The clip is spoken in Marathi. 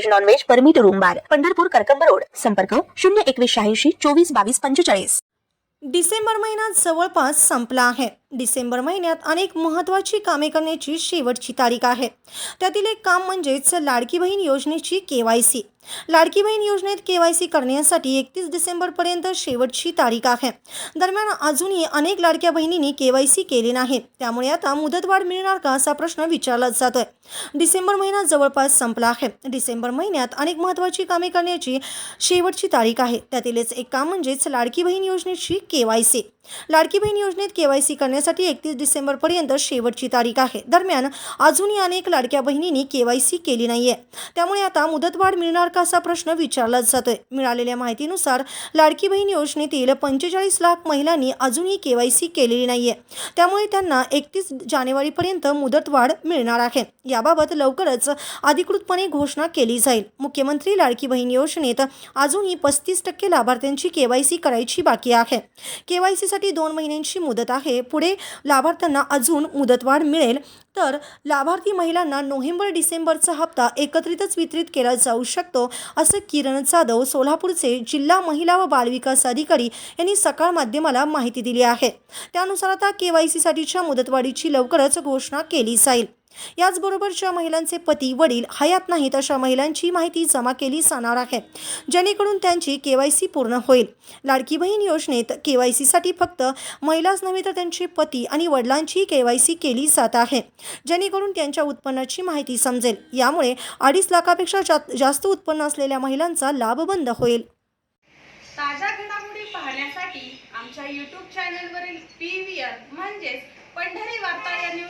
veg non veg permit room bar Pandharpur Karkamb road. संपर्क शून्य एकवीस शहाऐंशी चोवीस बावीस पंचेचाळीस. डिसेंबर महिना जवळपास संपला आहे. डिसेंबर महिन्यात अनेक महत्त्वाची कामे करण्याची शेवटची तारीख आहे. त्यातील एक काम म्हणजेच लाडकी बहीण योजनेची के वाय सी. लाडकी बहीण योजनेत के वाय सी करण्यासाठी एकतीस डिसेंबरपर्यंत शेवटची तारीख आहे. दरम्यान अजूनही अनेक लाडक्या बहिणींनी के वाय सी केली नाही. त्यामुळे आता मुदतवाढ मिळणार का असा प्रश्न विचारला जातोय. डिसेंबर महिना जवळपास संपला आहे. डिसेंबर महिन्यात अनेक महत्त्वाची कामे करण्याची शेवटची तारीख आहे. त्यातीलच एक काम म्हणजेच लाडकी बहीण योजनेची के वाय सी. लाडकी बहीण योजनेत के वाय सी करण्यासाठी एकतीस डिसेंबरपर्यंत शेवटची तारीख आहे. दरम्यान अजूनही अनेक लाडक्या बहिणींनी के वाय सी केली नाहीये. त्यामुळे आता मुदतवाढ मिळणार का असा प्रश्न विचारला जातोय. मिळालेल्या माहितीनुसार लाडकी बहीण योजनेतील पंचेचाळीस लाख महिलांनी अजूनही के वाय सी केलेली नाहीये. त्यामुळे त्यांना एकतीस जानेवारीपर्यंत मुदतवाढ मिळणार आहे. याबाबत लवकरच अधिकृतपणे घोषणा केली जाईल. मुख्यमंत्री लाडकी बहीण योजनेत अजूनही पस्तीस टक्के लाभार्थ्यांची के वाय सी करायची बाकी आहे. के वाय सीसाठी दोन महिन्यांची मुदत आहे. पुढे लाभार्थ्यांना अजून मुदतवाढ मिळेल. तर लाभार्थी महिलांना नोव्हेंबर डिसेंबरचा हप्ता एकत्रितच वितरित केला जाऊ शकतो असं किरण जाधव सोलापूरचे जिल्हा महिला व बालविकास अधिकारी यांनी सकाळ माध्यमाला माहिती दिली आहे. त्यानुसार आता के वाय सीसाठीच्या मुदतवाढीची लवकरच घोषणा केली जाईल. याचबरोबर ज्या महिलांचे पती वडील हयात नाहीत अशा महिलांची माहिती जमा केली जाणार आहे जेणेकरून त्यांची के वाय सी पूर्ण होईल. लाडकी बहीण योजनेत के वाय सीसाठी फक्त महिलाच नव्हे तर त्यांचे पती आणि वडिलांची के वाय सी केली जात आहे जेणेकरून त्यांच्या उत्पन्नाची माहिती समजेल. यामुळे अडीच लाखापेक्षा जास्त उत्पन्न असलेल्या महिलांचा लाभ बंद होईल. ताज्या घडामोडी पाहण्यासाठी आमच्या यूट्यूब चॅनलवरील पी व्ही आर म्हणजेच पंढरी वार्ता या न्यूज